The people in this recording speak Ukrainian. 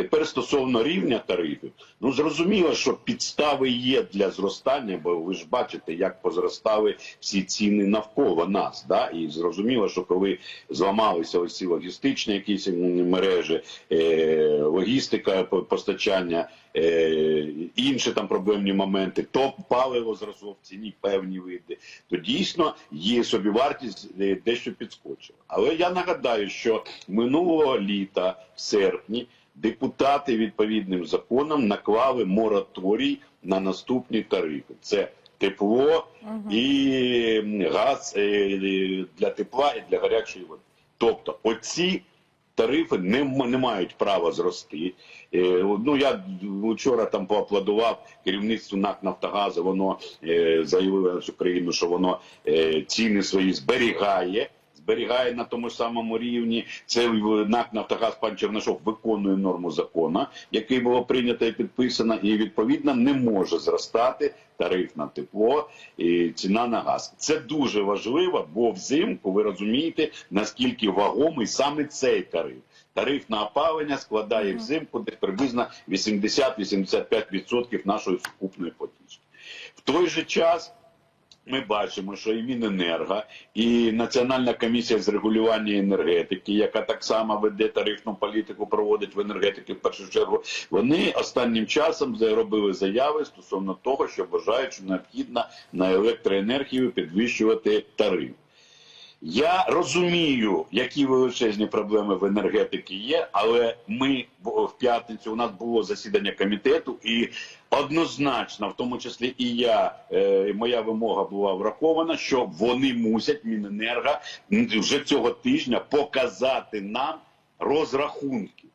Тепер стосовно рівня тарифів, ну зрозуміло, що підстави є для зростання, бо ви ж бачите, як позростали всі ціни навколо нас. Да? І зрозуміло, що коли зламалися ось ці логістичні якісь мережі, е, логістика постачання, е, інші там проблемні моменти, то паливо зросло в ціні певні види, то дійсно є собівартість е, дещо підскочила. Але я нагадаю, що минулого літа, в серпні, депутати відповідним законом наклали мораторій на наступні тарифи. Це тепло і газ е, для тепла і для гарячої води. Тобто, оці тарифи не, не мають права зрости. Е, ну я вчора там поаплодував керівництву НАК Нафтогазу. Воно е, заявило на всю країну, що воно е, ціни свої зберігає. Зберігає на тому ж самому рівні. Це НАК Нафтогаз пан Чернашов виконує норму закону, який було прийнято і підписано, і відповідно не може зростати тариф на тепло і ціна на газ. Це дуже важливо, бо взимку ви розумієте наскільки вагомий саме цей тариф. Тариф на опалення складає взимку десь приблизно 80-85% нашої сукупної платіжки. В той же час ми бачимо, що і Міненерго, і Національна комісія з регулювання енергетики, яка так само веде тарифну політику, проводить в енергетиці в першу чергу. Вони останнім часом зробили заяви стосовно того, що вважають, що необхідно на електроенергію підвищувати тариф. Я розумію, які величезні проблеми в енергетиці є, але ми п'ятницю у нас було засідання комітету, і однозначно, в тому числі і я, е, моя вимога була врахована, що вони мусять Міненерго вже цього тижня показати нам розрахунки.